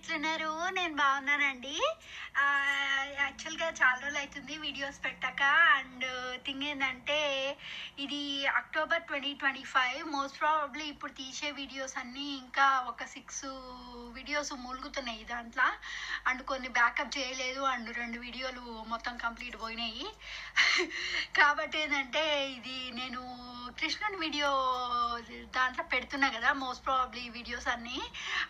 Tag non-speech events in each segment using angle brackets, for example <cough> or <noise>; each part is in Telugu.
ఎట్లున్నారు నేను బాగున్నానండి. యాక్చువల్గా చాలా రోజులు అవుతుంది వీడియోస్ పెట్టాక. అండ్ థింగ్ ఏంటంటే ఇది October twenty twenty five most probably ఇప్పుడు తీసే వీడియోస్ అన్నీ ఇంకా ఒక సిక్స్ వీడియోస్ మూలుగుతున్నాయి దాంట్లో. అండ్ కొన్ని బ్యాకప్ చేయలేదు అండ్ రెండు వీడియోలు మొత్తం కంప్లీట్ పోయినాయి. <laughs> కాబట్టి ఏంటంటే ఇది నేను కృష్ణుని వీడియో దాంట్లో పెడుతున్నా కదా మోస్ట్ ప్రాబబ్లీ వీడియోస్ అన్నీ.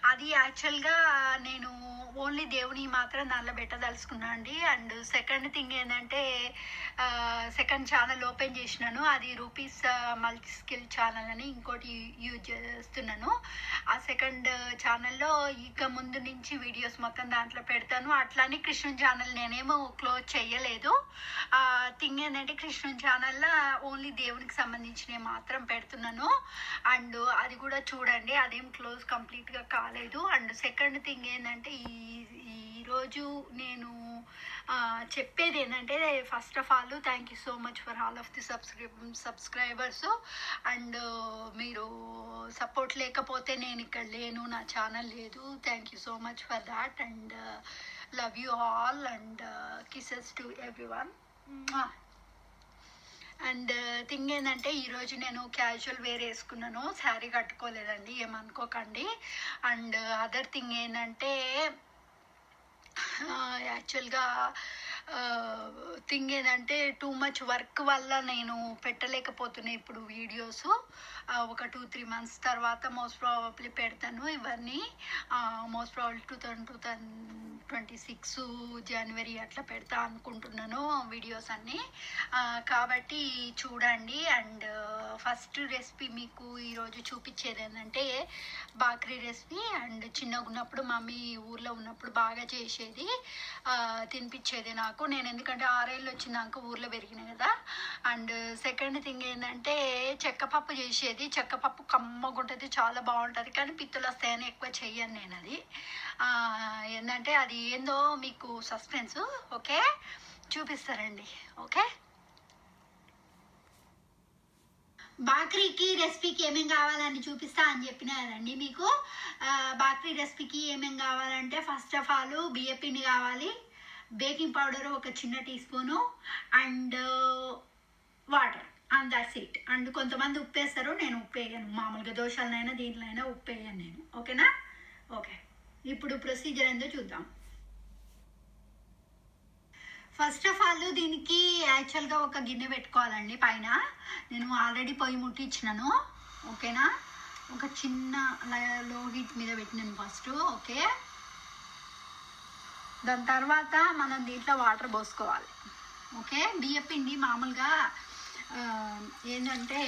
అది యాక్చువల్గా నేను ఓన్లీ దేవుని మాత్రం దాంట్లో పెట్టదలుచుకున్నా అండి. అండ్ సెకండ్ థింగ్ ఏంటంటే సెకండ్ ఛానల్ ఓపెన్ చేసినాను. అది రూపీస్ మల్టీ స్కిల్ ఛానల్ అని ఇంకోటి యూజ్ చేస్తున్నాను. ఆ సెకండ్ ఛానల్లో ఇక ముందు నుంచి వీడియోస్ మొత్తం దాంట్లో పెడతాను. అట్లానే కృష్ణ ఛానల్ నేనేమో క్లోజ్ చేయలేదు. థింగ్ ఏంటంటే కృష్ణుని ఛానల్లో ఓన్లీ దేవునికి సంబంధించినవి మాత్రం పెడుతున్నాను. అండ్ అది కూడా చూడండి. అదేం క్లోజ్ కంప్లీట్గా కాలేదు. అండ్ సెకండ్ థింగ్ ఏంటంటే ఈ ఈరోజు నేను చెప్పేది ఏంటంటే first of all thank you so much for all of the subscribe subscribers and మీరు సపోర్ట్ లేకపోతే నేను ఇక్కడ లేను నా ఛానల్ లేదు. Thank you so much for that and love you all and kisses to everyone and thing ఏంటంటే ఈరోజు నేను క్యాజువల్ వేర్ వేసుకున్నాను. శారీ కట్టుకోలేదండి ఏమనుకోకండి. అండ్ అదర్ థింగ్ ఏంటంటే యాక్చువల్గా థింగ్ ఏంటంటే టూ మచ్ వర్క్ వల్ల నేను పెట్టలేకపోతున్నా ఇప్పుడు వీడియోస్. ఒక టూ త్రీ మంత్స్ తర్వాత మోస్ట్ ప్రాబబ్లీ పెడతాను ఇవన్నీ. Most probably two thousand two thousand twenty six January అట్లా పెడతా అనుకుంటున్నాను వీడియోస్ అన్నీ. కాబట్టి చూడండి అండ్ ఫస్ట్ రెసిపీ మీకు ఈరోజు చూపించేది ఏంటంటే బాక్రీ రెసిపీ అండ్ చిన్నగా ఉన్నప్పుడు మమ్మీ ఊర్లో ఉన్నప్పుడు బాగా చేసేది. తినిపించేది నాకు. నేను ఎందుకంటే ఆరేళ్ళు వచ్చినాక ఊర్లో పెరిగిన కదా. అండ్ సెకండ్ థింగ్ ఏంటంటే చెక్కపప్పు చేసేది. చెక్కపప్పు కమ్మగుంటుంది చాలా బాగుంటుంది. కానీ పిత్తులు వస్తాయని ఎక్కువ చెయ్యను నేను అది. ఏంటంటే అది ఏందో మీకు సస్పెన్స్ ఓకే? చూపిస్తారండి ఓకే? బాక్రీకి రెసిపీకి ఏమేం కావాలని చూపిస్తా అని చెప్పినారండి మీకు. బాక్రీ రెసిపీకి ఏమేం కావాలంటే ఫస్ట్ ఆఫ్ ఆల్ బియ్యపిండి కావాలి బేకింగ్ పౌడర్ ఒక చిన్న teaspoon and water. And that's it and కొంతమంది ఉప్పేస్తారు నేను ఉప్పేయను. మామూలుగా దోషాలనైనా దీనిలో ఉప్పేయను నేను. ఓకేనా? ఓకే. ఇప్పుడు ప్రొసీజర్ ఏందో చూద్దాం. ఫస్ట్ ఆఫ్ ఆల్ దీనికి యాక్చువల్గా ఒక గిన్నె పెట్టుకోవాలండి పైన. నేను ఆల్రెడీ పొయ్యి ముట్టించినాను. ఓకేనా? ఒక చిన్న ల- లో హీట్ మీద పెట్టినాను ఫస్ట్ ఓకే? దాని తర్వాత మనం దీంట్లో వాటర్ పోసుకోవాలి. ఓకే? బియ్య పిండి మామూలుగా ఏంటంటే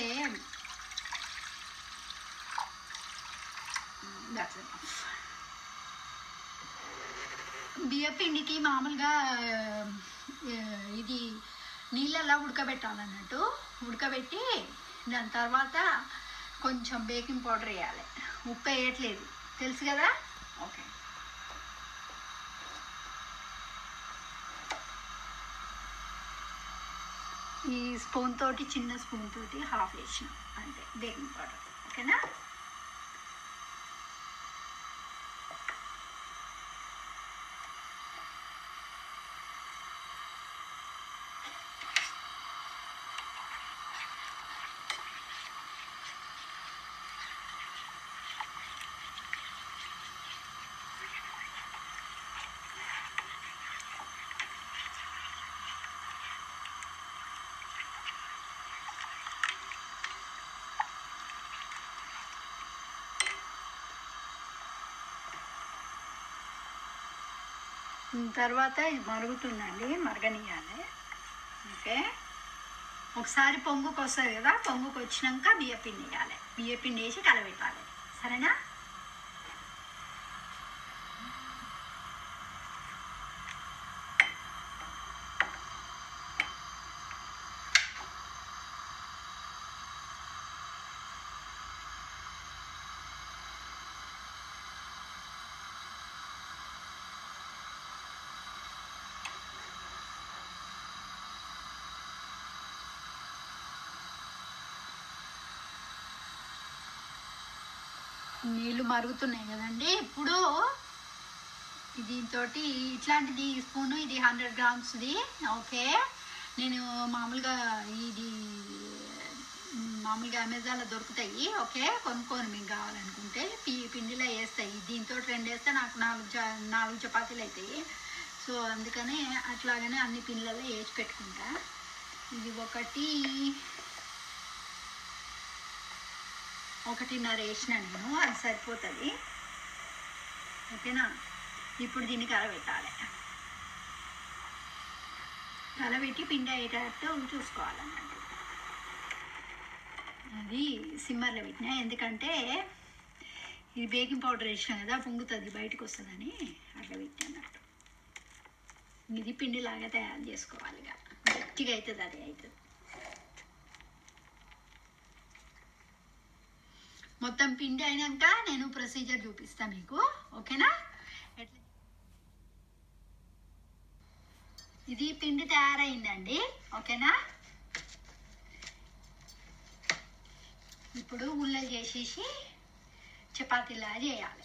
బియ్య పిండికి మామూలుగా ఇది నీళ్ళల్లో ఉడకబెట్టాలన్నట్టు. ఉడకబెట్టి దాని తర్వాత కొంచెం బేకింగ్ పౌడర్ వేయాలి. ఉప్పు వేయట్లేదు. తెలుసు కదా ఓకే ఈ స్పూన్ తోటి చిన్న స్పూన్ తోటి హాఫ్ వేసిన అంతే బేకింగ్ పౌడర్ ఓకేనా? తర్వాత ఇది మరుగుతుందండి మరగనియాలి. ఓకే? ఒకసారి పొంగుకు వస్తుంది కదా పొంగుకు వచ్చినాక బియ్యపిండి వేయాలి బియ్యపిండి వేసి కలబెట్టాలి సరేనా? నీళ్ళు మరుగుతున్నాయి కదండి. ఇప్పుడు దీంతో ఇట్లాంటిది స్పూను ఇది హండ్రెడ్ గ్రామ్స్ది. ఓకే. నేను మామూలుగా ఇది మామూలుగా అమెజాన్లో దొరుకుతాయి. ఓకే. కొనుక్కొని మీకు కావాలనుకుంటే పి పిండిలో వేస్తాయి. దీంతో రెండు వేస్తే నాకు నాలుగు చ- నాలుగు చపాతీలు అవుతాయి సో అందుకనే అట్లాగనే అన్ని పిండిలలో వేసి పెట్టుకుంటా. ఇది ఒకటి. ఒకటిన్నర వేసిన నేను అది సరిపోతుంది. ఓకేనా? ఇప్పుడు దీన్ని కలబెట్టాలి. కలబెట్టి పిండి అయ్యేటట్టు చూసుకోవాలన్నట్టు అది సిమ్మర్లో పెట్టిన ఎందుకంటే ఇది బేకింగ్ పౌడర్ వేసినా కదా పొంగుతుంది బయటకు వస్తుందని అట్లా పెట్టినట్టు. ఇది పిండిలాగా తయారు చేసుకోవాలి ఇక. గట్టిగా అవుతుంది అది అవుతుంది మొత్తం పిండి అయినాక నేను ప్రొసీజర్ చూపిస్తా మీకు. ఓకేనా? ఇది పిండి తయారైందండి. ఓకేనా? ఇప్పుడు ఉల్లలు చేసేసి చపాతీలా చేయాలి.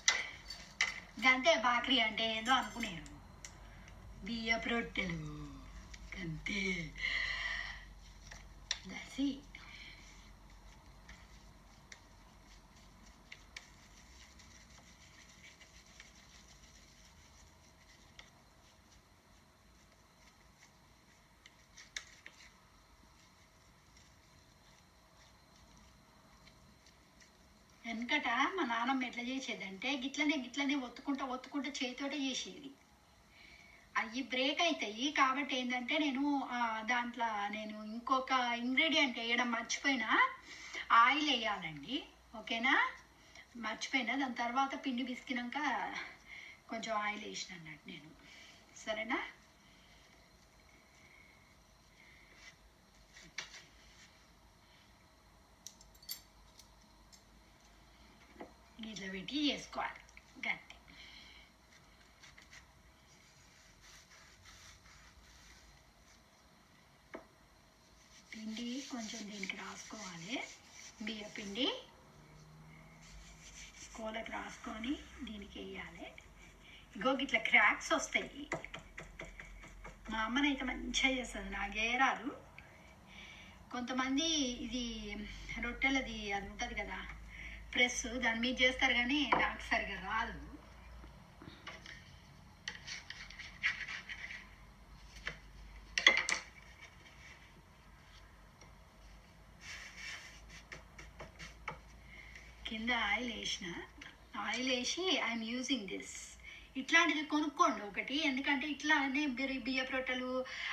గంతే బాకరీ అంటే ఏందో అనుకునేను బియ్యపు రొట్టెలు. గంతే. దసి వెనకట మా నాన్నమ్మ ఎట్లా చేసేదంటే గిట్లనే గిట్లనే ఒత్తుకుంటా ఒత్తుకుంటా చేతితోటే చేసేది. అవి బ్రేక్ అవుతాయి కాబట్టి ఏంటంటే నేను దాంట్లో నేను ఇంకొక ఇంగ్రీడియంట్ వేయడం మర్చిపోయినా ఆయిల్ వేయాలండి. ఓకేనా? మర్చిపోయినా దాని తర్వాత పిండి పిసికినాక కొంచెం ఆయిల్ వేసిన అన్నట్టు నేను. సరేనా? ఇట్లా పెట్టి చేసుకోవాలి గంతే పిండి కొంచెం దీనికి రాసుకోవాలి. బియ్య పిండి కోలకు రాసుకొని దీనికి వేయాలి. ఇగో ఇట్లా క్రాక్స్ వస్తాయి. మా అమ్మనైతే మంచిగా చేస్తుంది నాకే రాదు. కొంతమంది ఇది రొట్టెలది అది ఉంటుంది కదా ప్రెస్ దాని మీద చేస్తారు కానీ నాకు సరిగా రాదు. కింద ఆయిల్ వేసిన. ఆయిల్ వేసి ఐఎమ్ యూజింగ్ దిస్. ఇట్లాంటిది కొనుక్కోండి ఒకటి. ఎందుకంటే ఇట్లానే బియ్యపు రొట్టెలు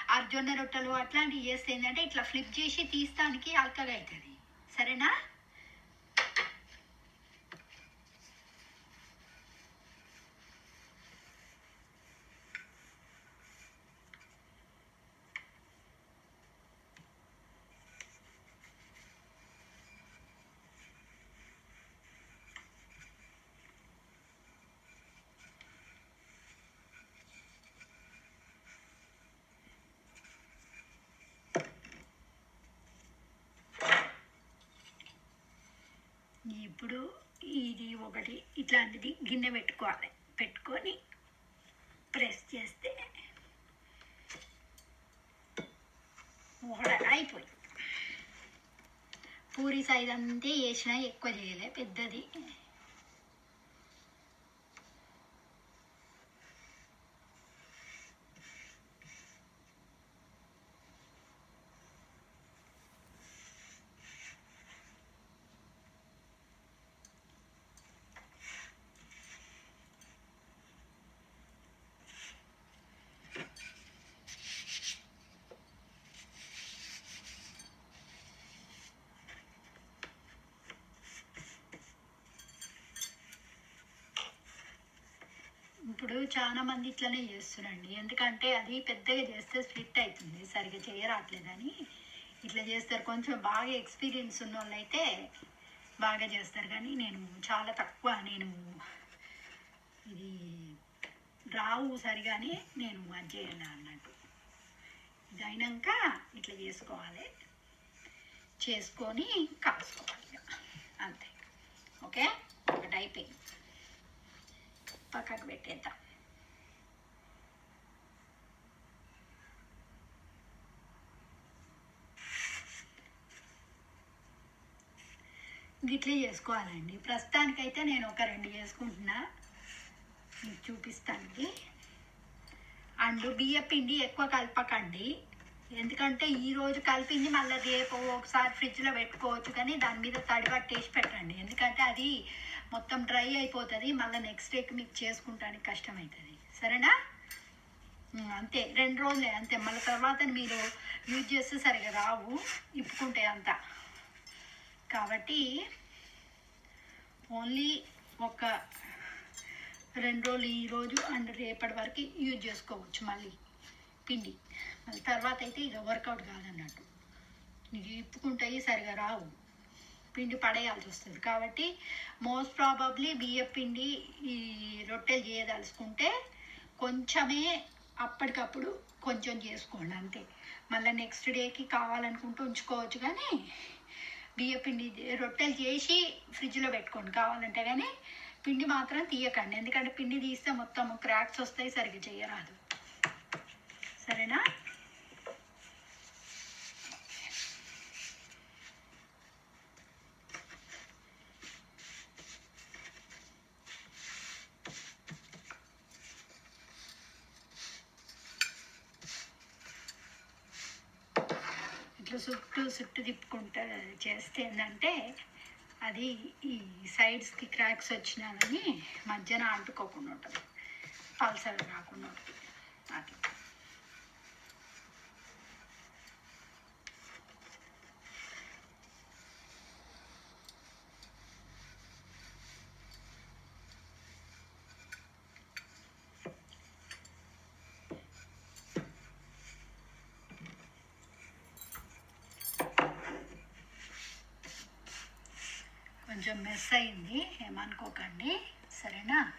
ఆ జొన్న రొట్టెలు అట్లాంటివి చేస్తే ఏంటంటే ఇట్లా ఫ్లిప్ చేసి తీస్తానికి అల్కగా అవుతుంది సరేనా? ఇప్పుడు ఇది ఒకటి ఇట్లాంటిది గిన్నె పెట్టుకోవాలి. పెట్టుకొని ప్రెస్ చేస్తే ఓడ అయిపోయింది పూరి సైజ్ అంతే వేసినా ఎక్కువ చేయలే పెద్దది. ఇప్పుడు చాలా మంది ఇట్లనే చేస్తున్నారండి ఎందుకంటే అది పెద్దగా చేస్తే స్ప్లిట్ అవుతుంది. సరిగా చేయరాట్లేదని ఇట్లా చేస్తారు. కొంచెం బాగా ఎక్స్పీరియన్స్ ఉన్న వాళ్ళు అయితే బాగా చేస్తారు. కానీ నేను చాలా తక్కువ నేను ఇది రావు సరిగానే నేను అది చేయాలి అన్నట్టు. ఇది అయినాక ఇట్లా చేసుకోవాలి. చేసుకొని కాసుకోవాలి అంతే. ఓకే? ఒకటి అయిపోయింది. పక్కకు పెట్టేద్దాం. గిట్లే చేసుకోవాలండి. ప్రస్తుతానికైతే నేను ఒక రెండు చేసుకుంటున్నా. మీకు చూపిస్తానండి అండ్ బియ్య పిండి ఎక్కువ కలపకండి. ఎందుకంటే ఈ రోజు కలిపింది మళ్ళీ రేపు ఒకసారి ఫ్రిడ్జ్లో పెట్టుకోవచ్చు కానీ దాని మీద తడి పట్టేసి పెట్టండి. ఎందుకంటే అది మొత్తం డ్రై అయిపోతుంది. మళ్ళీ నెక్స్ట్ డేకి మీకు చేసుకుంటానికి కష్టమవుతుంది సరేనా? అంతే. రెండు రోజులే అంతే. మళ్ళీ తర్వాత మీరు యూజ్ చేస్తే సరిగా రావు. ఇప్పుకుంటే అంతా. కాబట్టి ఓన్లీ ఒక రెండు రోజులు ఈరోజు అండ్ రేపటి వరకు యూజ్ చేసుకోవచ్చు మళ్ళీ పిండి. మళ్ళీ తర్వాత అయితే ఇక వర్కౌట్ కాదన్నట్టు. నీకు ఇప్పుకుంటాయి సరిగా రావు. పిండి పడేయాల్సి వస్తుంది. కాబట్టి మోస్ట్ ప్రాబబ్లీ బియ్య పిండి ఈ రొట్టెలు చేయదలుచుకుంటే కొంచెమే అప్పటికప్పుడు కొంచెం చేసుకోండి అంతే. మళ్ళీ నెక్స్ట్ డేకి కావాలనుకుంటూ ఉంచుకోవచ్చు కానీ బియ్య పిండి రొట్టెలు చేసి ఫ్రిడ్జ్లో పెట్టుకోండి. కావాలంటే కానీ పిండి మాత్రం తీయకండి. ఎందుకంటే పిండి తీస్తే మొత్తం క్రాక్స్ వస్తాయి సరిగ్గా చేయరాదు. సరేనా? ఇట్లా చుట్టూ చుట్టూ తిప్పుకుంటా చేస్తే ఏంటంటే అది ఈ సైడ్స్కి క్రాక్స్ వచ్చినా కానీ మధ్యన అంటుకోకుండా ఉంటుంది పల్సర్ రాకుండా ఉంటుంది. అట్లా కొంచెం మెస్ అయింది. ఏమనుకోకండి. సరేనా?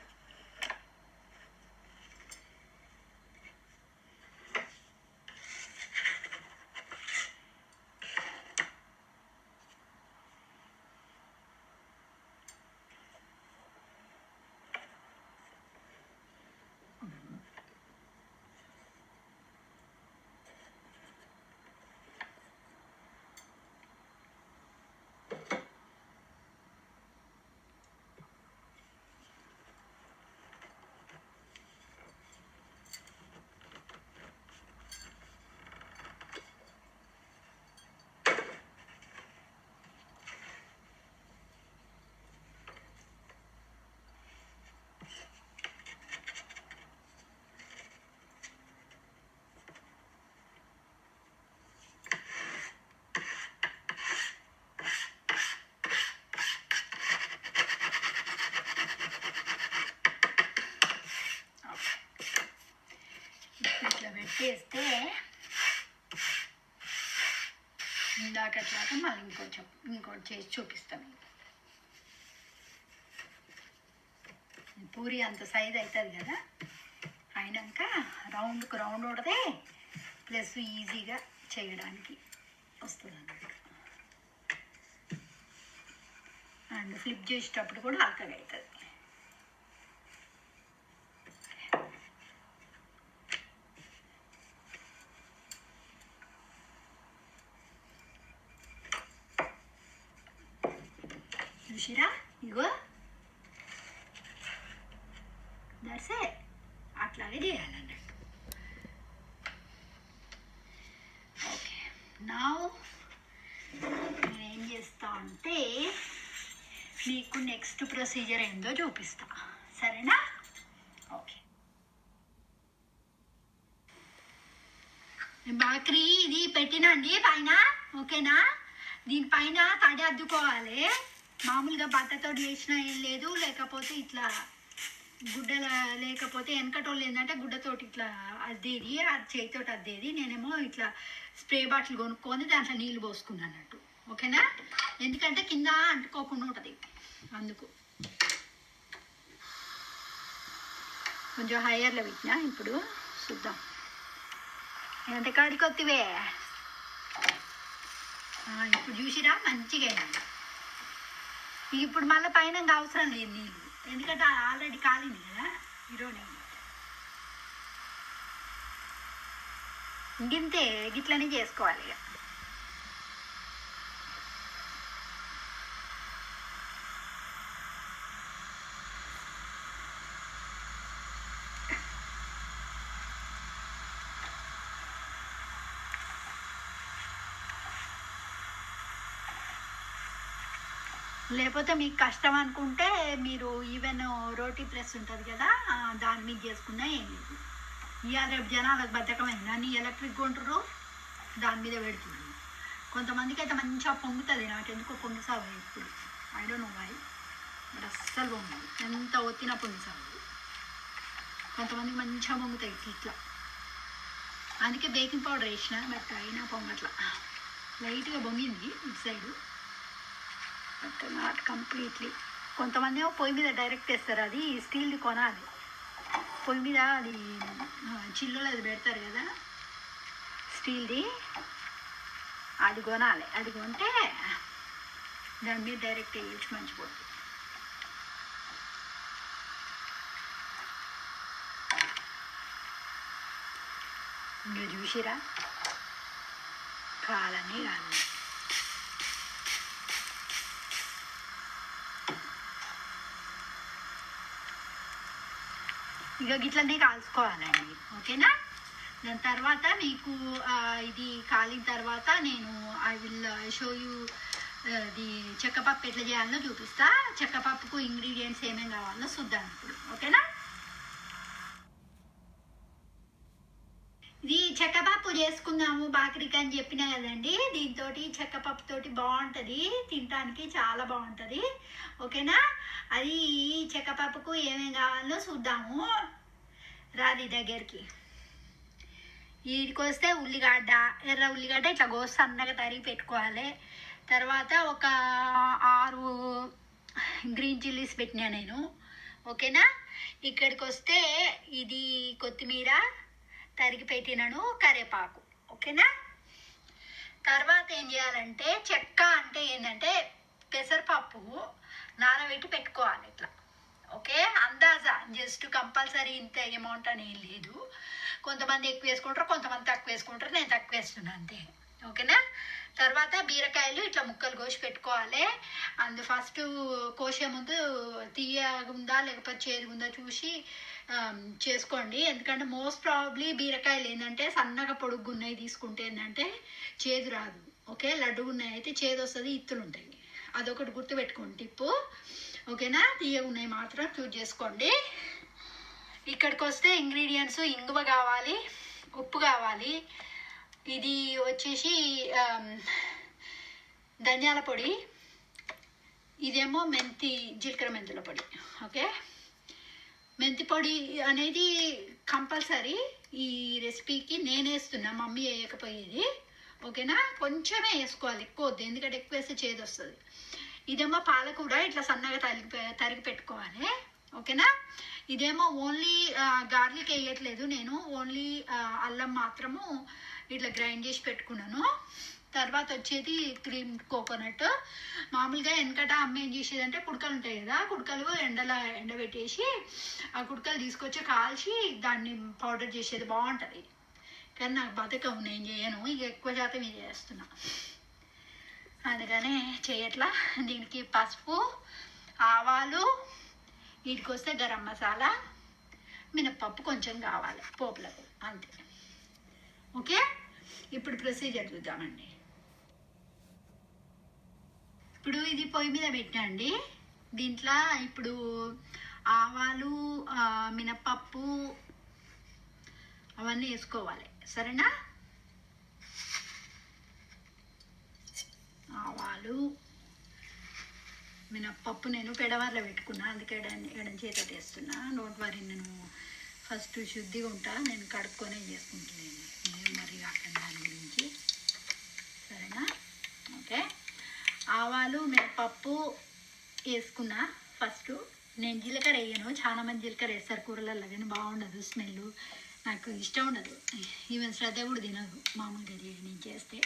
ఇట్లా పెట్టేస్తే ఇందాకట్లాగా మళ్ళీ ఇంకొంచెం ఇంకోటి చేసి చూపిస్తాను పూరి అంత సైజ్ అవుతుంది కదా అయినాక రౌండ్కి రౌండ్ ఉడితే ప్లస్ ఈజీగా చేయడానికి వస్తుంది అన్నమాట అండ్ ఫ్లిప్ చేసేటప్పుడు కూడా అలకగా అవుతుంది చూసిరా ఇగో దట్సే అట్లాగే చేయాలన్నట్టు ఓకే నా నేను ఏం చేస్తా అంటే మీకు నెక్స్ట్ ప్రొసీజర్ ఏందో చూపిస్తా. సరేనా? ఓకే బాక్రీ ఇది పెట్టినండి పైన ఓకేనా? దీనిపైన తడి అద్దుకోవాలి. మామూలుగా బట్టతో వేసినా ఏం లేదు లేకపోతే ఇట్లా గుడ్డల లేకపోతే వెనకటోళ్ళు ఏంటంటే గుడ్డతోటి ఇట్లా అద్దేది అది చేతితోటి అద్దేది. నేనేమో ఇట్లా స్ప్రే బాటిల్ కొనుక్కొని దాంట్లో నీళ్ళు పోసుకున్నాను అన్నట్టు. ఓకేనా? ఎందుకంటే కింద అంటుకోకుండా ఉంటుంది. అందుకు. కొంచెం హయ్యర్లో పెట్టినా ఇప్పుడు చూద్దాం. ఎంత కాడికి వత్తివే? ఇప్పుడు చూసిరా మంచిగా అయింది. ఇప్పుడు మళ్ళీ పైన ఇంకా అవసరం లేదు నీళ్ళు. ఎందుకంటే ఆల్రెడీ కాలింది కదా ఈరోజు ఇంకింతే గిట్లనే చేసుకోవాలి ఇక. లేకపోతే మీకు కష్టం అనుకుంటే మీరు ఈవెన్ రోటీ ప్రెస్ ఉంటుంది కదా దాని మీద చేసుకున్నా ఏం లేదు. ఇవాళ రేపు జనాలకు బద్ధకమైంది. అని ఎలక్ట్రిక్ కొంటారు దాని మీద పెడుతున్నారు కొంతమందికి అయితే మంచిగా పొంగుతుంది నాకు ఎందుకు పొంగి సాగు ఇప్పుడు. I don't know why but అస్సలు పొంగదు. ఎంత ఒత్తినా పొంగి సాగు. కొంతమందికి మంచిగా పొంగుతాయి ఇట్లా. ఇట్లా అందుకే బేకింగ్ పౌడర్ వేసిన బట్ అయినా పొంగట్లా. లైట్గా పొంగింది ఇటు సైడు. But not completely. కొంతమంది ఏమో పొయ్యి మీద డైరెక్ట్ వేస్తారు అది స్టీల్ది కొనాలి. పొయ్యి మీద అది చిల్లులు అది పెడతారు కదా స్టీల్ది అది కొనాలి. అది కొంటే దాని మీద డైరెక్ట్ వేయచ్చు మంచిపోతుంది మీరు చూసిరా? కాలని కాదు ఇక గిట్లనే కాల్చుకోవాలండి. ఓకేనా? దాని తర్వాత మీకు ఇది కాలిన తర్వాత నేను ఐ విల్ షో యూ ఇది చెక్కపప్పు ఎట్లా చేయాలో చూపిస్తా. చెక్కపప్పుకు ఇంగ్రీడియంట్స్ ఏమేమి కావాలో చూద్దాం ఇప్పుడు. ఓకేనా? ఇది చెక్కపప్పు చేసుకుందాము బాకరికి అని చెప్పిన కదండి. దీంతో చెక్కపప్పు తోటి బాగుంటుంది. తినడానికి చాలా బాగుంటుంది. ఓకేనా? అది ఈ చెక్కపప్పుకు ఏమేమి కావాలో చూద్దాము. రాది దగ్గరికి. వీడికొస్తే వస్తే ఉల్లిగడ్డ ఎర్ర ఉల్లిగడ్డ ఇట్లా కోసి సన్నగా తరిగి పెట్టుకోవాలి. తర్వాత ఒక ఆరు గ్రీన్ చిల్లీస్ పెట్టినా నేను. ఓకేనా? ఇక్కడికి వస్తే ఇది కొత్తిమీర తరిగి పెట్టినాను కరివేపాకు ఓకేనా? తర్వాత ఏం చేయాలంటే చెక్క అంటే ఏంటంటే పెసరపప్పు నానబెట్టి పెట్టుకోవాలి ఇట్లా. ఓకే? అందాజా జస్ట్ కంపల్సరీ ఇంత అమౌంట్ అని ఏం లేదు. కొంతమంది ఎక్కువ వేసుకుంటారు కొంతమంది తక్కువ వేసుకుంటారు నేను తక్కువ వేస్తున్నాను అంతే. ఓకేనా? తర్వాత బీరకాయలు ఇట్లా ముక్కలు కోసి పెట్టుకోవాలి. అందు ఫస్ట్ కోసే ముందు తీయగుందా లేకపోతే చేదుగుందా చూసి చేసుకోండి. ఎందుకంటే మోస్ట్ ప్రాబ్లీ బీరకాయలు ఏంటంటే సన్నగా పొడుగున్నాయి తీసుకుంటే ఏంటంటే చేదు రాదు. ఓకే? లడ్డు ఉన్నాయి అయితే చేదు వస్తుంది ఇత్తులు ఉంటాయి. అదొకటి గుర్తుపెట్టుకోండి టిప్పు. ఓకేనా? తీయగున్నాయి మాత్రం చూజ్ చేసుకోండి. ఇక్కడికి వస్తే ఇంగ్రీడియంట్స్ ఇంగువ కావాలి ఉప్పు కావాలి ఇది వచ్చేసి ధనియాల పొడి ఇదేమో మెంతి జీలకర్ర మెంతుల పొడి ఓకే? మెంతి పొడి అనేది కంపల్సరీ ఈ రెసిపీకి నేను వేస్తున్నా మమ్మీ వేయకపోయేది ఓకేనా? కొంచెమే వేసుకోవాలి ఎక్కువ వద్దు ఎందుకంటే ఎక్కువ వేస్తే చేదు వస్తుంది. ఇదేమో పాలకూర ఇట్లా సన్నగా తరిగి తరిగి పెట్టుకోవాలి ఓకేనా? ఇదేమో ఓన్లీ గార్లిక్ వేయట్లేదు నేను ఓన్లీ అల్లం మాత్రము ఇట్లా గ్రైండ్ చేసి పెట్టుకున్నాను. తర్వాత వచ్చేది క్రీమ్ కోకోనట్. మామూలుగా వెనకట అమ్మ ఏం చేసేదంటే కుడకలు ఉంటాయి కదా కుడకలు ఎండలో ఎండబెట్టేసి ఆ కుడకలు తీసుకొచ్చి కాల్చి దాన్ని పౌడర్ చేసేది బాగుంటుంది. కానీ నాకు బతకం నేను చేయను ఇక ఎక్కువ శాతం ఇది చేస్తున్నా. అందుకనే చేయట్లా. దీనికి పసుపు ఆవాలు వీటికి వస్తే గరం మసాలా మినప్పప్పు కొంచెం కావాలి పోపులకు అంతే. ఓకే? ఇప్పుడు ప్రొసీజర్ చూద్దామండి. ఇప్పుడు ఇది పొయ్యి మీద పెట్టండి. దీంట్లో ఇప్పుడు ఆవాలు మినపప్పు మినప్పప్పు అవన్నీ వేసుకోవాలి. సరేనా? ఆవాలు మినప్పప్పు నేను పెడవారిలో పెట్టుకున్నా. అందుకే ఎడం చేత చేస్తున్నా నోట్ వరి నేను ఫస్ట్ శుద్ధిగా ఉంటా. నేను కడుక్కొనే చేసుకుంటున్నాను. నేను దాని గురించి. సరేనా? ఓకే. ఆవాలు మినపప్పు వేసుకున్నా ఫస్ట్. నేను జీలకర్ర వేయను. చాలామంది జీలకర్ర వేస్తారు కూరలలో కానీ బాగుండదు స్మెల్ నాకు ఇష్టం ఉండదు. ఈవెన్ శ్రద్ధ కూడా తినదు. మామూలుగా తెలియదు నేను చేస్తే.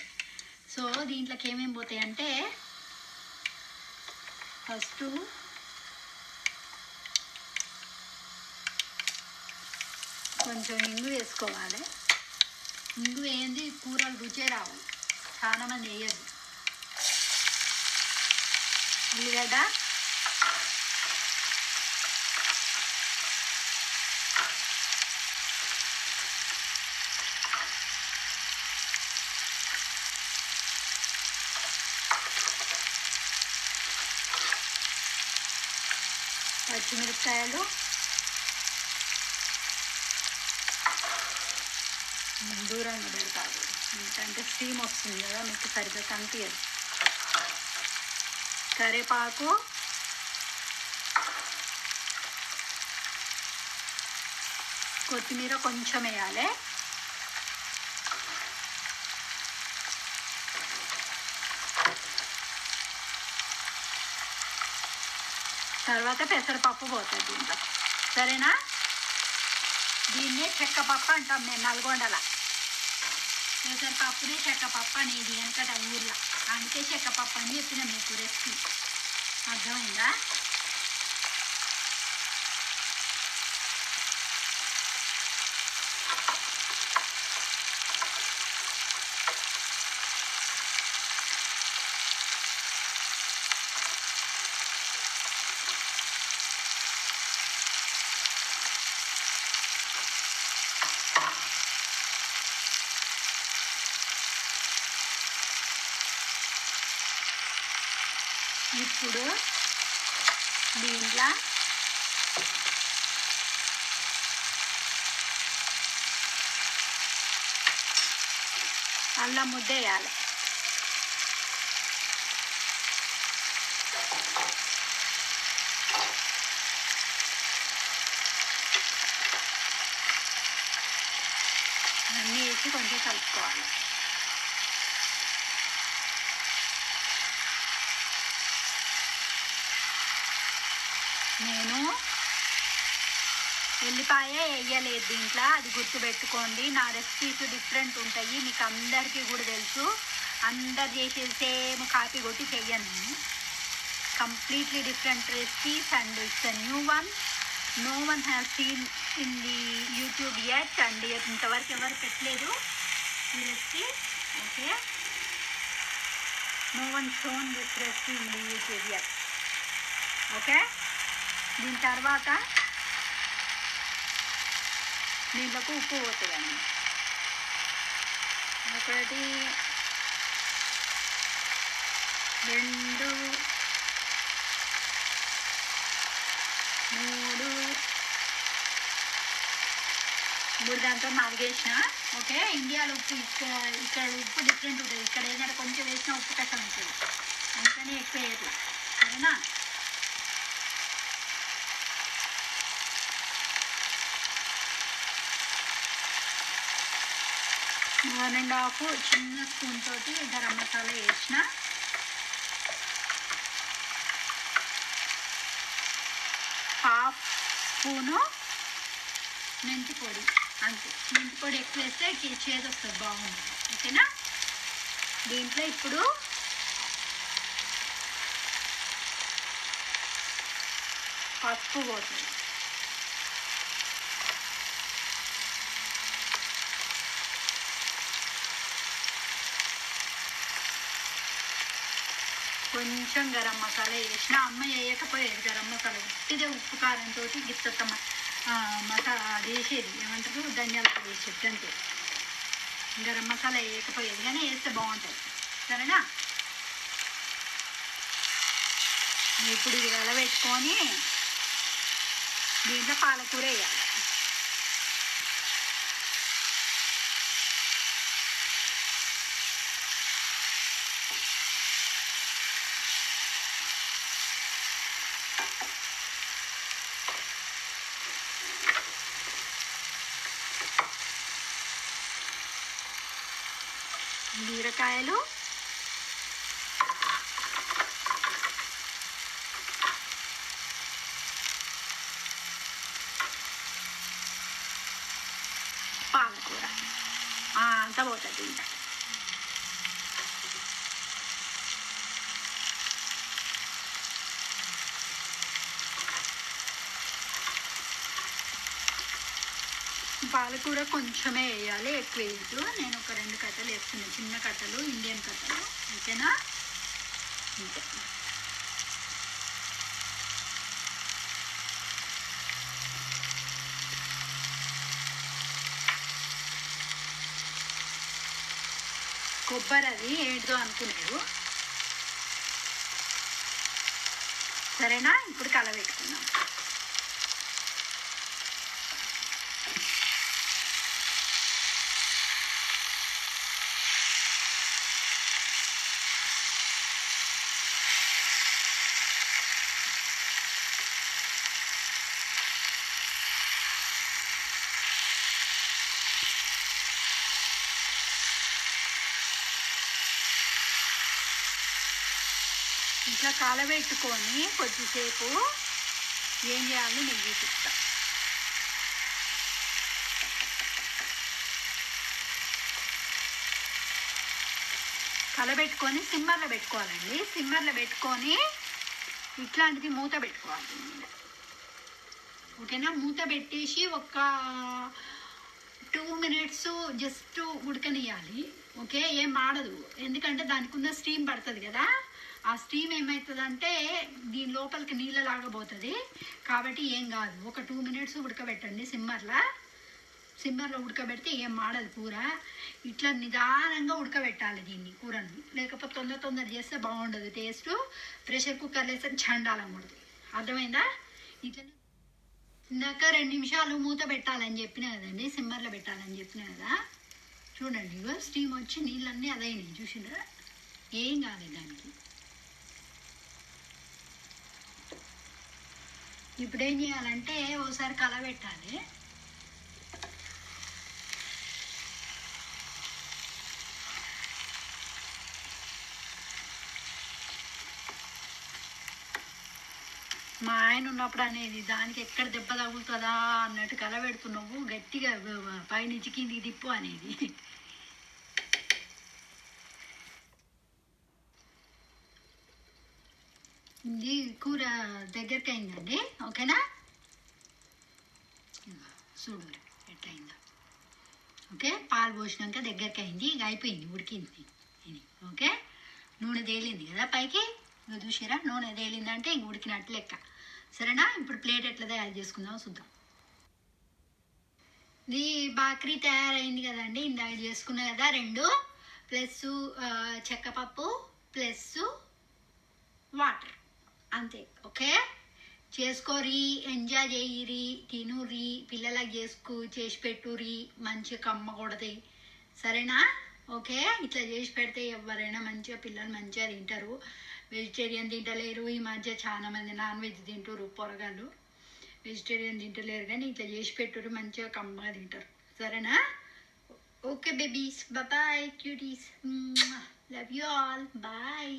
సో దీంట్లోకి ఏమేమి పోతాయి అంటే ఫస్ట్ కొంచెం ఇంగు వేసుకోవాలి. ఇంగు వేయంది కూరలు రుచే రావు. చాలా మంది వేయదు ఉల్లిగడ్డ. పచ్చిమిరపకాయలు. దూరంగా పెడతారు. ఎందుకంటే స్టీమ్ వస్తుంది కదా మీకు సరిగ్గా కనిపించదు. కరివేపాకు కొత్తిమీర కొంచెం వేయాలి. తర్వాత పెసరపప్పు పోతుంది దీంట్లో సరేనా? దీన్నే చెక్కపప్పు అంటాం మేము నల్గొండల. పెసరపప్పునే చెక్కపప్పు అనేది వెనకట ఊర్లో. అందుకే చెక్కపప్పు అని చెప్పిన మీకు రెసిపీ అర్థమైందా? ఇప్పుడు దీంట్లో అల్లం ముద్ద వేయాలి. అన్నీ వేసి కొంచెం కలుపుకోవాలి. నేను ఉల్లిపాయ వేయలేదు దీంట్లో. అది గుర్తుపెట్టుకోండి. నా రెసిపీస్ డిఫరెంట్ ఉంటాయి. మీకు అందరికీ కూడా తెలుసు. అందరు చేసే సేమ్ కాపీ కొట్టి చెయ్యను. Completely different recipes and it's a new one no one have seen in the YouTube yet and ఇంతవరకు ఎవరు పెట్టలేదు ఈ recipe okay no one shown this recipe in the YouTube yet okay దీని తర్వాత దీంట్లోకి ఉప్పు పోతుందండి ఒకటి రెండు మూడు. మూడు దాంట్లో నాలుగు వేసిన ఓకే? ఇండియాలో ఉప్పు ఇక్కడ ఇక్కడ ఉప్పు డిఫరెంట్ ఉంటుంది. ఇక్కడ ఏంటంటే కొంచెం వేసిన ఉప్పు కష్టం ఉంటుంది. అందుకని ఎక్కువ వేయదు సరేనా? వన్ అండ్ హాఫ్ చిన్న స్పూన్ తోటి గరం మసాలా వేసిన. హాఫ్ స్పూను మెంతి పొడి అంతే. మెంతి పొడి ఎక్కువ వేస్తే చేదు వస్తుంది బాగుంటుంది ఓకేనా? దీంట్లో ఇప్పుడు పసుపు పోతుంది కొంచెం గరం మసాలా వేసిన అమ్మ వేయకపోయేది గరం మసాలా ఉట్టిదే ఉప్పు కారంతో గిత్తత్త మసాలా అది వేసేది. ఏమంటారు? ధనియాల పొడి వేసేది అంతే గరం మసాలా వేయకపోయేది కానీ వేస్తే బాగుంటుంది. సరేనా? ఇప్పుడు ఇది వెలబెట్టుకొని దీంట్లో పాలకూర వేయాలి. బీరకాయలు పాలకూర ఆ, అంతా పోతుంది ఇంకా పాలకూర కొంచెమే వేయాలి ఎక్కువ వేయద్దు. నేను ఒక రెండు కట్టలు వేస్తున్నాను చిన్న కట్టలు ఇండియన్ కట్టలు. ఓకేనా? అంతే. కొబ్బరి అది ఏంటిదో అనుకున్నారు. సరేనా? ఇప్పుడు కలబెట్టుకుందాం. ఇట్లా కలబెట్టుకొని కొద్దిసేపు ఏం చేయాలో? నేను చూపిస్తా కలబెట్టుకొని సిమ్మర్లో పెట్టుకోవాలండి. సిమ్మర్లో పెట్టుకొని ఇట్లాంటిది మూత పెట్టుకోవాలి. ఓకేనా? మూత పెట్టేసి ఒక టూ మినిట్స్ జస్ట్ ఉడకనియాలి ఓకే? ఏం ఆడదు ఎందుకంటే దానికి ఉన్న స్టీమ్ పడుతుంది కదా. ఆ స్టీమ్ ఏమవుతుందంటే దీని లోపలికి నీళ్ళ పోతుంది కాబట్టి ఏం కాదు. ఒక టూ మినిట్స్ ఉడకబెట్టండి సిమ్మర్లో సిమ్మర్లో ఉడకబెడితే ఏం మాడదు కూర. ఇట్లా నిదానంగా ఉడకబెట్టాలి దీన్ని కూరని. లేకపోతే తొందర తొందర చేస్తే బాగుండదు. టేస్ట్ ప్రెషర్ కుక్కర్లో వేస్తే చండాలం అర్థమైందా? ఇట్లా ఇందాక రెండు నిమిషాలు మూత పెట్టాలని చెప్పిన కదండి సిమ్మర్లో పెట్టాలని చెప్పిన కదా. చూడండి స్టీమ్ వచ్చి నీళ్ళన్నీ అదైనాయి. చూసిండ్రా? ఏం కాలేదు దానికి. ఇప్పుడు ఏం చేయాలంటే ఓసారి కలబెట్టాలి. మా ఆయన ఉన్నప్పుడు అనేది దానికి ఎక్కడ దెబ్బ తగులుతుందా అన్నట్టు కలబెడుతున్నావు గట్టిగా పైనుంచి కిందికి తిప్పు అనేది. ఇది కూర దగ్గరికి అయిందండి ఓకేనా? ఇదిగో చూడు ఎట్లయిందో. ఓకే పాలు పోసినాక దగ్గరికి అయింది ఇక అయిపోయింది ఉడికింది. ఇది ఓకే? నూనె తేలింది కదా పైకి? నువ్వు చూసారా నూనె తేలిందంటే ఇంక ఉడికినట్టు లెక్క. సరేనా? ఇప్పుడు ప్లేట్ ఎట్లా తయారు చేసుకుందాం చూద్దాం. ఇది బాక్రీ తయారైంది కదండి ఇందాక చేసుకున్నా కదా రెండు. ప్లస్ చెక్కపప్పు ప్లస్ వాటర్. అంతే ఓకే? చేసుకోరి ఎంజాయ్ చేయిరి తినురి పిల్లలకు చేసుకు చేసి పెట్టురి మంచిగా కమ్మ కొడతాయి. సరేనా? ఓకే? ఇట్లా చేసి పెడితే ఎవరైనా మంచిగా పిల్లలు మంచిగా తింటారు. వెజిటేరియన్ తింటలేరు. ఈ మధ్య చాలా మంది నాన్ వెజ్ తింటారు పొరగాళ్ళు. వెజిటేరియన్ తింటలేరు కానీ ఇట్లా చేసి పెట్టురు మంచిగా కమ్మగా తింటారు. సరేనా? Okay babies bye cuties love you all bye